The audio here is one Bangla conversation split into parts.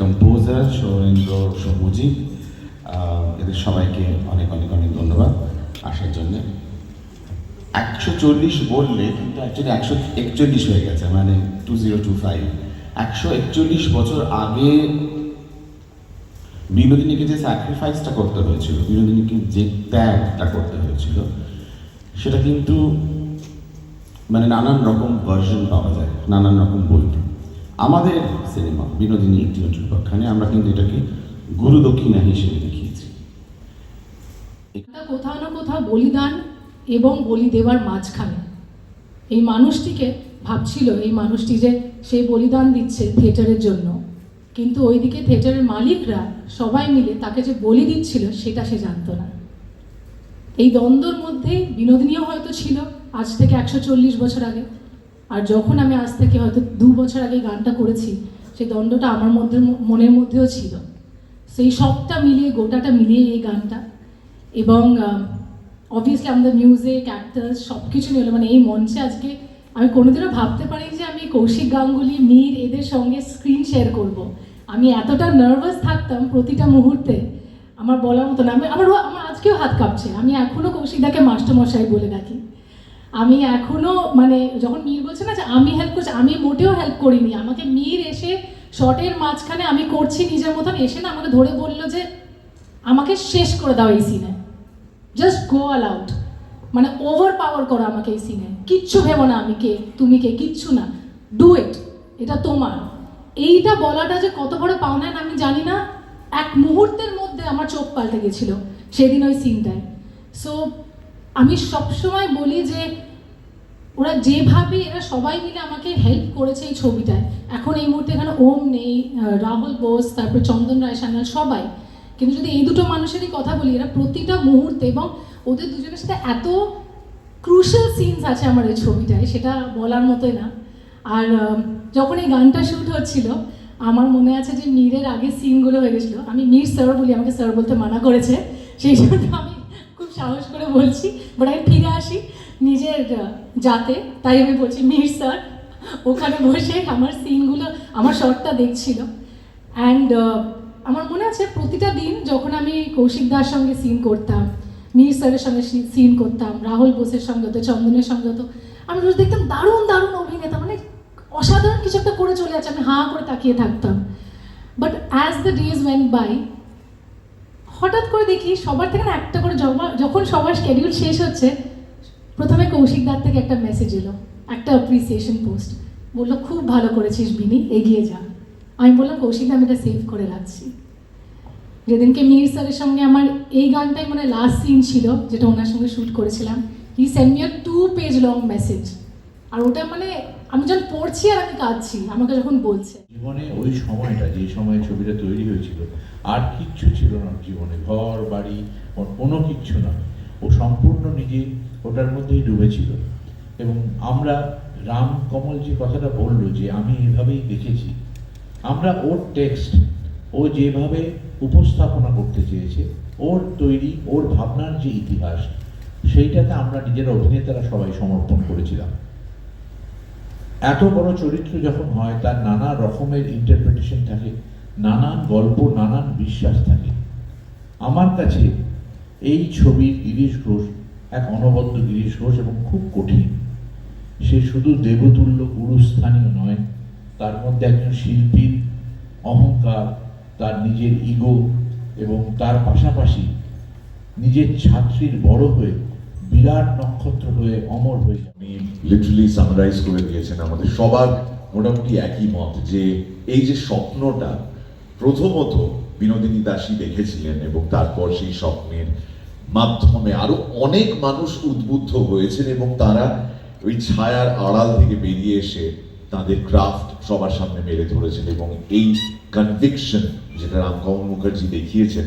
কম্পোজার সৌরেন্দ্র সবুজি এদের সবাইকে অনেক অনেক অনেক ধন্যবাদ আসার জন্য। একশো চল্লিশ বললে কিন্তু অ্যাকচুয়ালি একশো একচল্লিশ হয়ে গেছে মানে টু জিরো টু ফাইভ একশো একচল্লিশ বছর আগে বিনোদিনীকে যে স্যাক্রিফাইসটা করতে হয়েছিল, বিনোদিনীকে যে ত্যাগটা করতে হয়েছিল, সেটা কিন্তু মানে নানান রকম ভার্সন পাওয়া যায়, নানান রকম বইতে আমাদের সিনেমা, বিনোদিনী উপাখ্যানে আমরা কিন্তু এটাকে গুরু দক্ষিণা হিসেবে দেখিয়েছি। কোথাও না কোথাও বলিদান এবং বলি দেওয়ার মাঝখানে। এই মানুষটিকে ভাবছিল, এই মানুষটি যে সেই বলিদান দিচ্ছে থিয়েটারের জন্য। কিন্তু ওইদিকে থিয়েটারের মালিকরা সবাই মিলে তাকে যে বলি দিচ্ছিল, সেটা সে জানতো না। এই দ্বন্দ্বর মধ্যেই বিনোদিনীও হয়তো ছিল আজ থেকে একশো চল্লিশ বছর আগে। আর যখন আমি আজ থেকে হয়তো দু বছর আগে গানটা করেছি, সেই দ্বন্দ্বটা আমার মধ্যে, মনের মধ্যেও ছিল। সেই সবটা মিলিয়ে, গোটাটা মিলিয়ে এই গানটা এবং অবভিয়াসলি আমাদের মিউজিক অ্যাক্টার্স সব কিছু নিয়ে মানে এই মঞ্চে আজকে আমি কোনোদিনও ভাবতে পারিনি যে আমি কৌশিক গাঙ্গুলি, মীর এদের সঙ্গে স্ক্রিন শেয়ার করব। আমি এতটা নার্ভাস থাকতাম প্রতিটা মুহূর্তে। আমার বলার মতো না। আমি, আমার আমার আজকেও হাত কাঁপছে। আমি এখনও কৌশিকদাকে মাস্টারমশাই বলে ডাকি। আমি এখনও মানে যখন মীর বলছে না যে আমি হেল্প করছি, আমি মোটেও হেল্প করিনি। আমাকে মীর এসে শর্টের মাঝখানে আমি করছি নিজের মতন, এসে না আমাকে ধরে বলল যে আমাকে শেষ করে দাও এই সিনে জাস্ট গো অল আউট মানে ওভার পাওয়ার করো আমাকে এই সিনে কিচ্ছু ভেবো না আমি কে, তুমি কে, কিচ্ছু না। ডু ইট এটা তোমার। এইটা বলাটা যে কত বড় পাওনা আমি জানি না। এক মুহূর্তের মধ্যে আমার চোখ পাল্টে গেছিল সেদিন ওই সিনটায় সো আমি সবসময় বলি যে, ওরা যেভাবে এরা সবাই মিলে আমাকে হেল্প করেছে এই ছবিটায়। এখন এই মুহূর্তে এখানে ওম নেই রাহুল বোস, তারপর চন্দন রায় সান্যাল সবাই। কিন্তু যদি এই দুটো মানুষেরই কথা বলি, এরা প্রতিটা মুহূর্তে এবং ওদের দুজনের সাথে এত ক্রুশাল সিনস আছে আমার এই ছবিটায়, সেটা বলার মতোই না। আর যখন এই গানটা শ্যুট হচ্ছিল, আমার মনে আছে যে মীরের আগে সিনগুলো হয়ে গেছিল। আমি মীর স্যার বলি, আমাকে স্যার বলতে মানা করেছে। সেই জন্য আমি সাহস করে বলছি বাট আমি ফিরে আসি নিজের জাতে তাই আমি বলছি, মীর স্যার, ওখানে বসে আমার সিনগুলো, আমার শর্টটা দেখছিল। অ্যান্ড আমার মনে আছে প্রতিটা দিন যখন আমি কৌশিক দার সঙ্গে সিন করতাম, মীর স্যারের সঙ্গে সিন করতাম, রাহুল বোসের সঙ্গে হতো, চন্দনের সঙ্গে হতো, আমি রোজ দেখতাম দারুণ দারুণ অভিনেতা। মানে অসাধারণ কিছু একটা করে চলে যাচ্ছে আমি হাঁ করে তাকিয়ে থাকতাম। But as the days went by হঠাৎ করে দেখি সবার থেকে না একটা করে জবা- যখন সবার স্কেডিউল শেষ হচ্ছে, প্রথমে কৌশিক দার থেকে একটা মেসেজ এলো, একটা অ্যাপ্রিসিয়েশন পোস্ট বলল, খুব ভালো করেছিস বিনি, এগিয়ে যা। আমি বললাম, কৌশিক আমি এটা সেভ করে রাখছি। যেদিনকে মীর স্যারের সঙ্গে আমার এই গানটাই মানে লাস্ট সিন ছিল, যেটা ওনার সঙ্গে শ্যুট করেছিলাম he send me two page long message আর ওটা মানে আমি যখন পড়ছি আর আমি কাঁদছি, আমাকে যখন বলছে। জীবনে ওই সময়টা, যে সময় ছবিটা তৈরি হয়েছিল, আর কিচ্ছু ছিল না জীবনে। ঘর, বাড়ি ওর কোনো কিচ্ছু না। ও সম্পূর্ণ নিজে ওটার মধ্যেই ডুবেছিল। এবং আমরা রাম কমল যে কথাটা বলল যে, আমি এভাবেই দেখেছি। আমরা ওর টেক্সট, ও যেভাবে উপস্থাপনা করতে চেয়েছে, ওর তৈরি, ওর ভাবনার যে ইতিহাস, সেইটাতে আমরা নিজেরা অভিনেতারা সবাই সমর্পণ করেছিলাম। এত বড় চরিত্র যখন হয়, তার নানা রকমের ইন্টারপ্রিটেশন থাকে, নানান গল্প, নানান বিশ্বাস থাকে। আমার কাছে এই ছবি গিরিশ ঘোষ, এক অনবদ্য গিরিশ ঘোষ এবং খুব কঠিন। সে শুধু দেবতুল্য গুরুস্থানীয় নয়, তার মধ্যে একজন শিল্পীর অহংকার, তার নিজের ইগো এবং তার পাশাপাশি নিজের ছাত্রীর বড় হয়ে বিরাট নক্ষত্র হয়ে অমর হয়ে আপনি লিটারালি সামারাইজ করে দিয়েছেন আমাদের সবার মোটামুটি একই মত যে এই যে স্বপ্নটা প্রথমত বিনোদিনী দাসী দেখেছিলেন এবং তারপর সেই স্বপ্নের মাধ্যমে আরও অনেক মানুষ উদ্বুদ্ধ হয়েছেন এবং তারা ওই ছায়ার আড়াল থেকে বেরিয়ে এসে তাদের ক্রাফট সবার সামনে মেলে ধরেছেন এবং এই কনভিকশন যেটা রামকমল মুখার্জি দেখিয়েছেন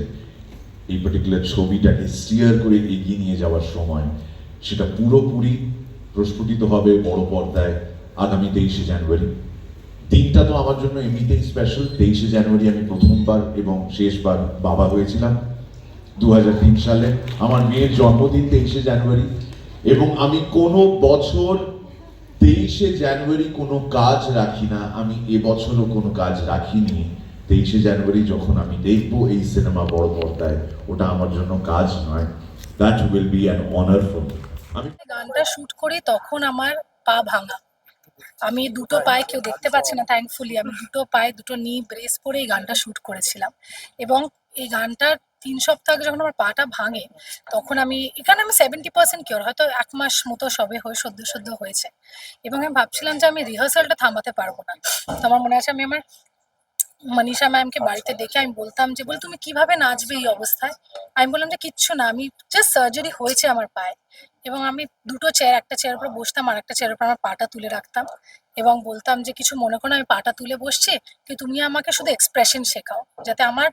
এই পার্টিকুলার ছবিটাকে স্টিয়ার করে এগিয়ে নিয়ে যাওয়ার সময় সেটা পুরোপুরি প্রস্ফুটিত হবে বড় পর্দায় আগামী তেইশে জানুয়ারি। দিনটা তো আমার জন্য এমনিতেই স্পেশাল তেইশে জানুয়ারি আমি প্রথমবার এবং শেষবার বাবা হয়েছিলাম দু হাজার তিন সালে। আমার মেয়ের জন্মদিন তেইশে জানুয়ারি এবং আমি কোনো বছর তেইশে জানুয়ারি কোনো কাজ রাখি না। আমি এবছরও কোনো কাজ রাখিনি। তেইশে জানুয়ারি যখন আমি দেখব এই সিনেমা বড় পর্দায়, ওটা আমার জন্য কাজ নয়। That will be an honour for আমি গানটা শুট করি তখন আমার পা ভাঙা। আমি দুটো পায়ে কেউ দেখতে পাচ্ছে না থ্যাঙ্কফুলি আমি দুটো পায়ে, দুটো নি ব্রেস পরে এই গানটা শুট করেছিলাম। এবং এই গানটার তিন সপ্তাহ আগে যখন আমার পাটা ভাঙে, তখন আমি, এখানে আমি সেভেন্টি পার্সেন্ট কিওর হয়তো এক মাস মতো সবে হয়ে, সদ্য সদ্য হয়েছে। এবং আমি ভাবছিলাম যে আমি রিহার্সালটা থামাতে পারব না। তো আমার মনে আছে আমি আমার মনীষা ম্যামকে বাড়িতে দেখে আমি বলতাম যে, বলে তুমি কীভাবে নাচবে এই অবস্থায়? আমি বললাম যে, কিচ্ছু না, আমি জাস্ট সার্জারি হয়েছে আমার পায়ে। এবং আমি দুটো চেয়ার একটা চেয়ার উপর বসতাম আর একটা চেয়ার উপর আমার পাটা তুলে রাখতাম এবং বলতাম যে, কিছু মনে করো আমি পাটা তুলে বসছি কি তুমি আমাকে শুধু এক্সপ্রেশন শেখাও, যাতে আমার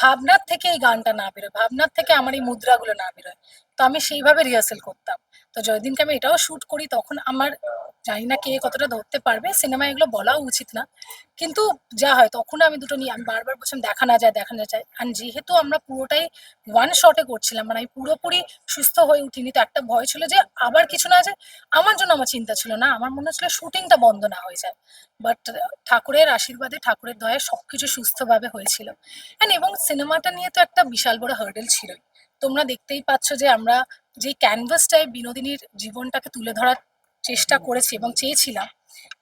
ভাবনার থেকে এই গানটা না বেরোয়, ভাবনার থেকে আমার এই মুদ্রাগুলো না বেরোয়। তো আমি সেইভাবে রিহার্সেল করতাম। তো যেদিনকে আমি এটাও শুট করি, তখন আমার জানি না কে কতটা ধরতে পারবে সিনেমায় এগুলো বলাও উচিত না। কিন্তু যা হয়, তখন আমি দুটো নিয়ে, আমি বারবার বলছিলাম, দেখা না যায়, দেখা না যায়। আর যেহেতু আমরা পুরোটাই ওয়ান শটে করছিলাম মানে আমি পুরোপুরি সুস্থ হয়ে উঠিনি, তো একটা ভয় ছিল যে আবার কিছু না যে আমার জন্য আমার চিন্তা ছিল না, আমার মনে হচ্ছিল শুটিংটা বন্ধ না হয়ে যায়। বাট ঠাকুরের আশীর্বাদে, ঠাকুরের দয়ায় সবকিছু সুস্থভাবে হয়েছিল। এবং সিনেমাটা নিয়ে তো একটা বিশাল বড় হার্ডেল ছিলই। তোমরা দেখতেই পাচ্ছ যে আমরা যে ক্যানভাসটায় বিনোদিনীর জীবনটাকে তুলে ধরার চেষ্টা করেছি এবং চেয়েছিলাম,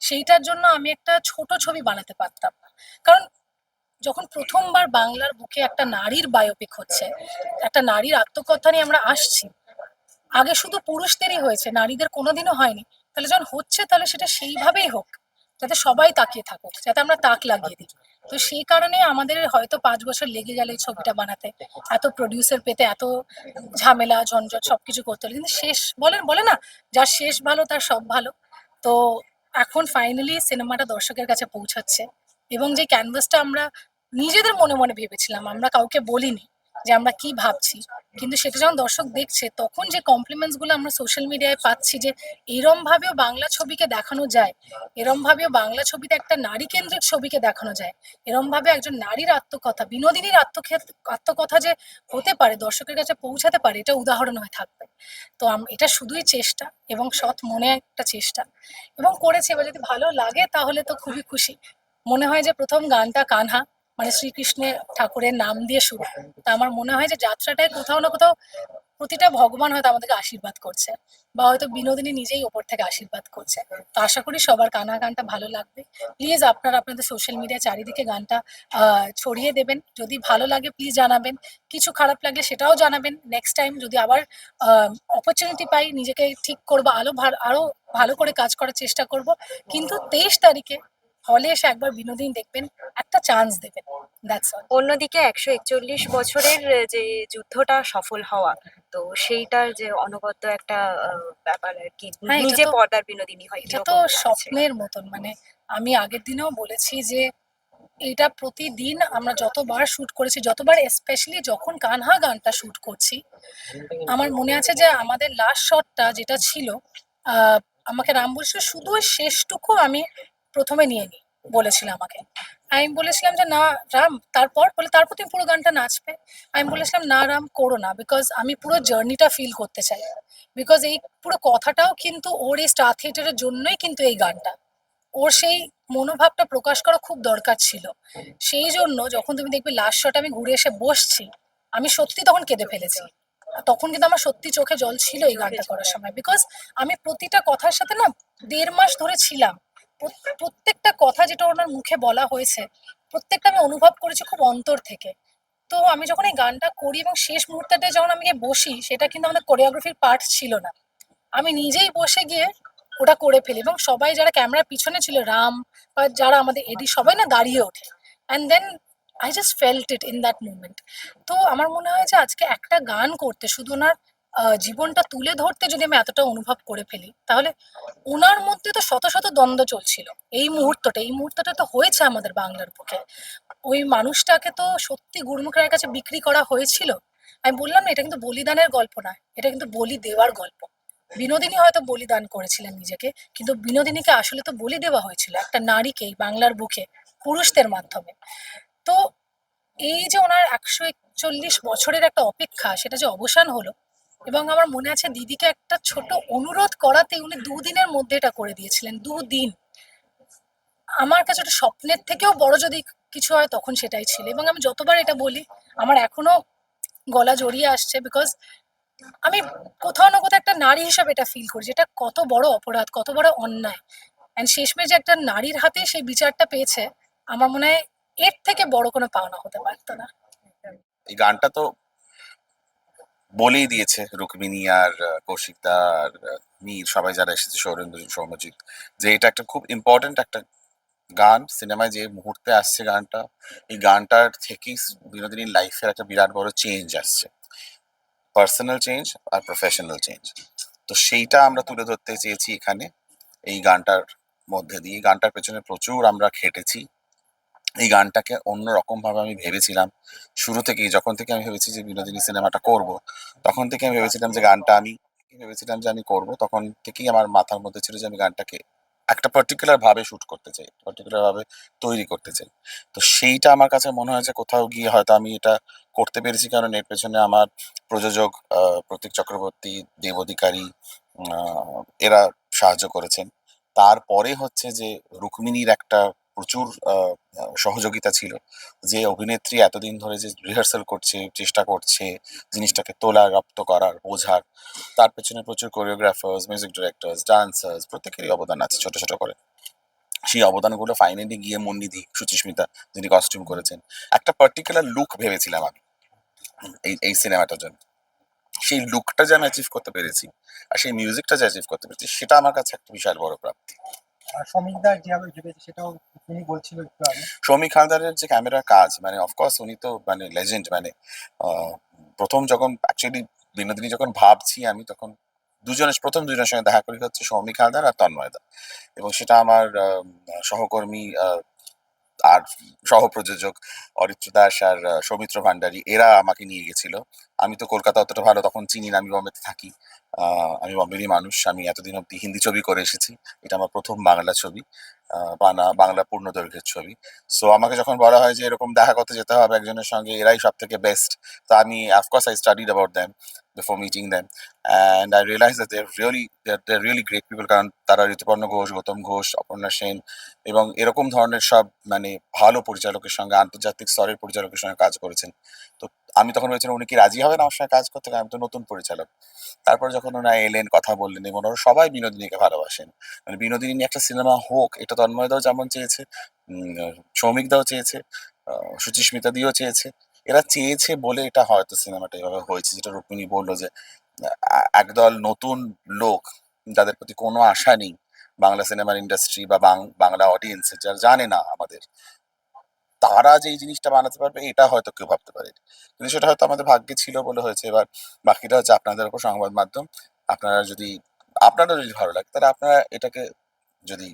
সেইটার জন্য আমি একটা ছোট ছবি বানাতে পারতাম না। কারণ যখন প্রথমবার বাংলার বুকে একটা নারীর বায়োপিক হচ্ছে, একটা নারীর আত্মকথা নিয়ে আমরা আসছি, আগে শুধু পুরুষদেরই হয়েছে, নারীদের কোনোদিনও হয়নি। তাহলে যখন হচ্ছে তাহলে সেটা সেইভাবেই হোক, যাতে সবাই তাকিয়ে থাকুক, যাতে আমরা তাক লাগিয়ে দিই। তো সেই কারণে আমাদের হয়তো পাঁচ বছর লেগে গেল এই ছবিটা বানাতে। এত প্রডিউসার পেতে এত ঝামেলা, ঝঞ্ঝট সবকিছু করতে হলো। কিন্তু শেষ, বলেন, বলে না যার শেষ ভালো, তার সব ভালো। তো এখন ফাইনালি সিনেমাটা দর্শকের কাছে পৌঁছাচ্ছে। এবং যে ক্যানভাসটা আমরা নিজেদের মনে মনে ভেবেছিলাম, আমরা কাউকে বলিনি। যে আমরা কি ভাবছি। কিন্তু সেটা যখন দর্শক দেখছে, তখন যে কমপ্লিমেন্টসগুলো আমরা সোশ্যাল মিডিয়ায় পাচ্ছি যে এরম ভাবেও বাংলা ছবিকে দেখানো যায় এরম ভাবেও বাংলা ছবিতে একটা নারী কেন্দ্রিক ছবিকে দেখানো যায় এরম ভাবে একজন নারীর আত্মকথা, বিনোদিনীর আত্মকথা যে হতে পারে, দর্শকের কাছে পৌঁছাতে পারে, এটা উদাহরণ হয়ে থাকবে। তো এটা শুধুই চেষ্টা এবং সৎ মনে একটা চেষ্টা। এবং করেছে, এবার যদি ভালো লাগে তাহলে তো খুবই খুশি। মনে হয় যে প্রথম গানটা কানহা মানে শ্রীকৃষ্ণের ঠাকুরের নাম দিয়ে শুরু। তা আমার মনে হয় যে যাত্রাটায় কোথাও না কোথাও প্রতিটা ভগবান হয়তো আমাদেরকে আশীর্বাদ করছে বা হয়তো বিনোদিনী নিজেই ওপর থেকে আশীর্বাদ করছে। তো আশা করি সবার কানা গানটা ভালো লাগবে। প্লিজ আপনারা আপনাদের সোশ্যাল মিডিয়া চারিদিকে গানটা ছড়িয়ে দেবেন। যদি ভালো লাগে প্লিজ জানাবেন। কিছু খারাপ লাগলে সেটাও জানাবেন। নেক্সট টাইম যদি আবার অপরচুনিটি পাই, নিজেকে ঠিক করব আরও আরও ভালো করে কাজ করার চেষ্টা করব। কিন্তু তেইশ তারিখে হলে এসে একবার বিনোদিনী দেখবেন একটা চান্স দেবেন দ্যাটস অল অন্যদিকে একশো একচল্লিশ বছরের যে যুদ্ধটা সফল হওয়া তো সেইটার যে অনবদ্য একটা ব্যাপার আর কি হ্যাঁ, নিজে পর্দার বিনোদিনী হয় এটা তো স্বপ্নের মতন মানে আমি আগের দিনেও বলেছি যে এটা প্রতিদিন আমরা যতবার শুট করেছি যতবার স্পেশালি যখন কানহা গানটা শুট করছি আমার মনে আছে যে আমাদের লাস্ট শটটা যেটা ছিল আহ, আমাকে রাম বলছিল শুধু শেষটুকু আমি প্রথমে নিয়ে নিই বলেছিল আমাকে। আমি বলেছিলাম যে, না রাম, তারপর? বলে, তারপর তুমি পুরো গানটা নাচবে। আমি বলেছিলাম, না রাম, করো না বিকজ আমি পুরো জার্নিটা ফিল করতে চাই। বিকজ এই পুরো কথাটাও কিন্তু ওর এই স্টার থিয়েটারের জন্যই কিন্তু এই গানটা। ওর সেই মনোভাবটা প্রকাশ করা খুব দরকার ছিল। সেই জন্য যখন তুমি দেখবে লাস্ট শট আমি ঘুরে এসে বসছি, আমি সত্যি তখন কেঁদে ফেলেছি। তখন কিন্তু আমার সত্যি চোখে জল ছিল এই গানটা করার সময়। বিকজ আমি প্রতিটা কথার সাথে না, দেড় মাস ধরে ছিলাম। প্রত্যেকটা কথা যেটা ওনার মুখে বলা হয়েছে, প্রত্যেকটা আমি অনুভব করেছি খুব অন্তর থেকে। তো আমি যখন এই গানটা করি এবং শেষ মুহূর্তটা যখন আমি বসি, সেটা কিন্তু আমাদের কোরিওগ্রাফির পার্ট ছিল না। আমি নিজেই বসে গিয়ে ওটা করে ফেলি এবং সবাই যারা ক্যামেরার পিছনে ছিল, রাম বা যারা আমাদের এডি সবাই না দাঁড়িয়ে ওঠে। And then I just felt it in that movement তো আমার মনে হয় যে আজকে একটা গান করতে শুধু ওনার জীবনটা তুলে ধরতে যদি আমি এতটা অনুভব করে ফেলি, তাহলে ওনার মধ্যে তো শত শত দ্বন্দ্ব চলছিল। এই মুহূর্তটা এই মুহূর্তটা তো হয়েছে আমাদের বাংলার বুকে। ওই মানুষটাকে তো সত্যি গুরুমুখের কাছে বিক্রি করা হয়েছিল। আমি বললাম না, এটা কিন্তু বলিদানের গল্প না, এটা কিন্তু বলি দেওয়ার গল্প। বিনোদিনী হয়তো বলিদান করেছিলেন নিজেকে, কিন্তু বিনোদিনীকে আসলে তো বলি দেওয়া হয়েছিল একটা নারীকে বাংলার বুকে, পুরুষদের মাধ্যমে। তো এই যে ওনার একশো একচল্লিশ বছরের একটা অপেক্ষা, সেটা যে অবসান হলো এবং আমার মনে আছে দিদিকে একটা ছোট অনুরোধ করাতে উনি দুদিনের মধ্যে এটা করে দিয়েছিলেন, দুদিন। আমার কাছে ওটা স্বপ্নের থেকেও বড় যদি কিছু হয় তখন সেটাই ছিল। এবং আমি যতবার এটা বলি, আমার এখনও গলা জড়িয়ে আসছে বিকজ আমি কোথাও না কোথাও একটা নারী হিসাবে এটা ফিল করি, যেটা কত বড় অপরাধ, কত বড় অন্যায়। অ্যান্ড শেষমেশ যে একটা নারীর হাতে সেই বিচারটা পেয়েছে, আমার মনে হয় এর থেকে বড় কোনো পাওনা হতে পারতো না। এই গানটা তো বলেই দিয়েছে রুক্মিণী আর আহ, কৌশিকদা আর মীর সবাই যারা এসেছে সৌরেন্দ্র সৌম্যজিৎ যে এটা একটা খুব ইম্পর্ট্যান্ট একটা গান। সিনেমায় যে মুহূর্তে আসছে গানটা এই গানটার থেকেই বিনোদিনীর লাইফের একটা বিরাট বড় চেঞ্জ আসছে। পার্সোনাল চেঞ্জ আর প্রফেশনাল চেঞ্জ তো সেইটা আমরা তুলে ধরতে চেয়েছি এখানে এই গানটার মধ্যে দিয়ে। গানটার পেছনে প্রচুর আমরা খেটেছি। এই গানটাকে অন্য রকম ভাবে আমি ভেবেছিলাম। শুরু থেকেই, যখন থেকে আমি ভেবেছি যে বিনোদিনী সিনেমাটা করব, তখন থেকে আমি ভেবেছিলাম যে গানটা আমি ভেবেছিলাম যে আমি করব, তখন থেকেই আমার মাথার মধ্যে ছিল যে আমি গানটাকে একটা পার্টিকুলার ভাবে করতে চাই পার্টিকুলার ভাবে তৈরি করতে চাই। তো সেইটা আমার কাছে মনে হয় যে কোথাও গিয়ে হয়তো আমি এটা করতে পেরেছি, কারণ এর পেছনে আমার প্রযোজক প্রতীক চক্রবর্তী দেব অধিকারী এরা সাহায্য করেছেন। তারপরে হচ্ছে যে রুক্মিণীর একটা প্রচুর সহযোগিতা ছিল। যে অভিনেত্রী এতদিন ধরে যে রিহার্সাল করছে, চেষ্টা করছে, জিনিসটাকে তোলা রপ্ত করার, বোঝার, তার পেছনে প্রচুর কোরিওগ্রাফার্স মিউজিক ডিরেক্টর্স ডান্সার্স প্রত্যেকেরই অবদান আছে ছোট ছোট করে। সেই অবদানগুলো ফাইনালি গিয়ে মন্নিধি, সুচিস্মিতা, যিনি কস্টিউম করেছেন। একটা পার্টিকুলার লুক ভেবেছিলাম আমি, এই এই সিনেমাটার জন্য। সেই লুকটা যে আমি অ্যাচিভ করতে পেরেছি, আর সেই মিউজিকটা যে অ্যাচিভ করতে পেরেছি, সেটা আমার কাছে একটা বিশাল বড় প্রাপ্তি। আর সমীকদার যেভাবে ভেবেছে, সেটাও সৌমিক হালদারের যে ক্যামেরার কাজ মানে অফকোর্স উনি তো মানে লেজেন্ড মানে প্রথম যখন অ্যাকচুয়ালি বিনোদিনী যখন ভাবছি আমি, তখন দুজনের, প্রথম দুজনের সঙ্গে দেখা করি হচ্ছে সৌমিক হালদার আর তন্ময়দা এবং সেটা আমার সহকর্মী আর সহ প্রযোজক অরিত্র দাস আর সৌমিত্র ভান্ডারী, এরা আমাকে নিয়ে গেছিল। আমি তো কলকাতা অতটা ভালো তখন চিনি না, আমি বম্বেতে থাকি। আমি বম্বেরই মানুষ, আমি এতদিন অব্দি হিন্দি ছবি করে এসেছি। এটা আমার প্রথম বাংলা ছবি। বানা, বাংলা পূর্ণ দৈর্ঘ্যের ছবি। সো আমাকে যখন বলা হয় যে এরকম দেখা করতে যেতে হবে একজনের সঙ্গে, এরাই সব থেকে বেস্ট তো আমি of course I studied about them before meeting them and I realise that they're really they're really great people কারণ তারা ঋতুপর্ণ ঘোষ, গৌতম ঘোষ, অপর্ণা সেন এবং এরকম ধরনের সব মানে ভালো পরিচালকের সঙ্গে, আন্তর্জাতিক স্তরের পরিচালকের সঙ্গে কাজ করেছেন। তো আমি তখন ভেবেছিলাম উনি কি রাজি হবেন আমার সঙ্গে কাজ করতে? আমি তো নতুন পরিচালক। তারপর যখন ওনারা এলেন, কথা বললেন এবং ওনারা সবাই বিনোদিনীকে ভালোবাসেন। মানে বিনোদিনী নিয়ে একটা সিনেমা হোক, এটা তন্ময়দাও যেমন চেয়েছে সৌমিকদাও চেয়েছে সুচিস্মিতা দিও চেয়েছে। এরা চেয়েছে বলে এটা হয়তো সিনেমাটা এভাবে হয়েছে, যেটা রুক্মিণী বলল যে একদল নতুন লোক যাদের প্রতি কোনো আশা নেই, বাংলা সিনেমার ইন্ডাস্ট্রি বা বাংলা অডিয়েন্স যারা জানে না আমাদের, তারা যে এই জিনিসটা বানাতে পারবে এটা হয়তো কেউ ভাবতে পারে কিন্তু সেটা হয়তো আমাদের ভাগ্যে ছিল বলে হয়েছে। এবার বাকিটা হচ্ছে আপনাদের উপর সংবাদ মাধ্যম। আপনারা যদি আপনারা যদি ভালো লাগে, তাহলে আপনারা এটাকে যদি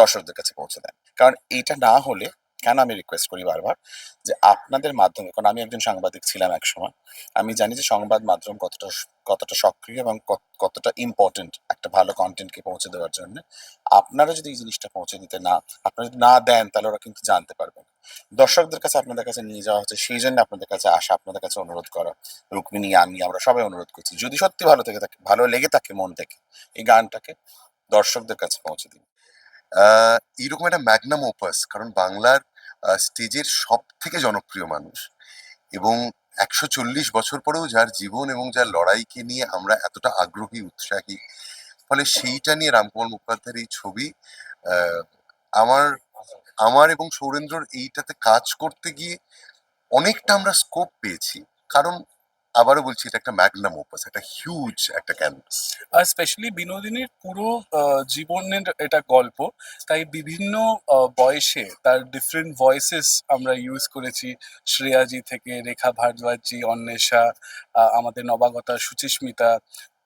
দর্শকদের কাছে পৌঁছে দেন। কারণ এটা না হলে কেন আমি রিকোয়েস্ট করি বারবার? যে আপনাদের মাধ্যমে, কারণ আমি একজন সাংবাদিক ছিলাম এক সময় আমি জানি যে সংবাদ মাধ্যম কতটা কতটা সক্রিয় এবং কত- কতটা ইম্পর্টেন্ট একটা ভালো কন্টেন্টকে পৌঁছে দেওয়ার জন্য। আপনারা যদি এই জিনিসটা পৌঁছে দিতে না, আপনারা যদি না দেন, তাহলে ওরা কিন্তু জানতে পারবে না। দর্শকদের কাছে আপনাদের কাছে নিয়ে যাওয়া হচ্ছে, সেই জন্য আপনাদের কাছে আসা, আপনাদের কাছে অনুরোধ করা। রুক্মিণী, আমি, আমরা সবাই অনুরোধ করছি, যদি সত্যি ভালো থেকে থাকে, ভালো লেগে থাকে, মন থেকে, এই গানটাকে দর্শকদের কাছে পৌঁছে দিন। এইরকম একটা ম্যাগনাম ওপাস কারণ বাংলার স্টেজের সব থেকে জনপ্রিয় মানুষ। এবং একশো চল্লিশ বছর পরেও যার জীবন এবং যার লড়াইকে নিয়ে আমরা এতটা আগ্রহী, উৎসাহী, ফলে সেইটা নিয়ে রামকুমার মুখোপাধ্যায়ের এই ছবি আমার আমার এবং সৌরেন্দ্রর এইটাতে কাজ করতে গিয়ে অনেকটা আমরা স্কোপ পেয়েছি। কারণ আবারও বলছি, এটা একটা ম্যাগনাম ওপাস একটা হিউজ একটা ক্যানভাস আর স্পেশালি বিনোদিনীর পুরো জীবনের এটা গল্প, তাই বিভিন্ন বয়সে তার ডিফারেন্ট ভয়েসেস আমরা ইউজ করেছি। শ্রেয়াজি থেকে রেখা ভারদ্বাজজি অন্বেষা আমাদের নবাগতা সুচিস্মিতা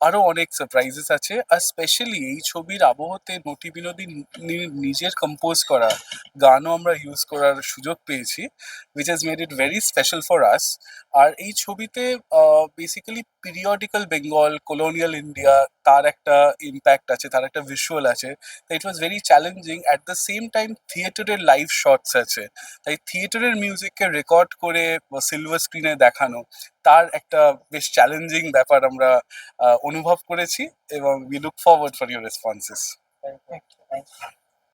আরও অনেক সারপ্রাইজেস আছে। আর স্পেশালি এই ছবির আবহতে নটি বিনোদিনী নিজের কম্পোজ করা গানও আমরা ইউজ করার সুযোগ পেয়েছি which has made it very special for us আর এই ছবিতে basically periodical Bengal colonial India তার একটা ইম্প্যাক্ট আছে, তার একটা ভিজুয়াল আছে। It was very challenging at the same time থিয়েটারের লাইভ শটস আছে। তাই থিয়েটারের মিউজিককে রেকর্ড করে সিলভার স্ক্রিনে দেখানো তার একটা বেশ চ্যালেঞ্জিং ব্যাপার আমরা অনুভব করেছি এবং we look forward for your responses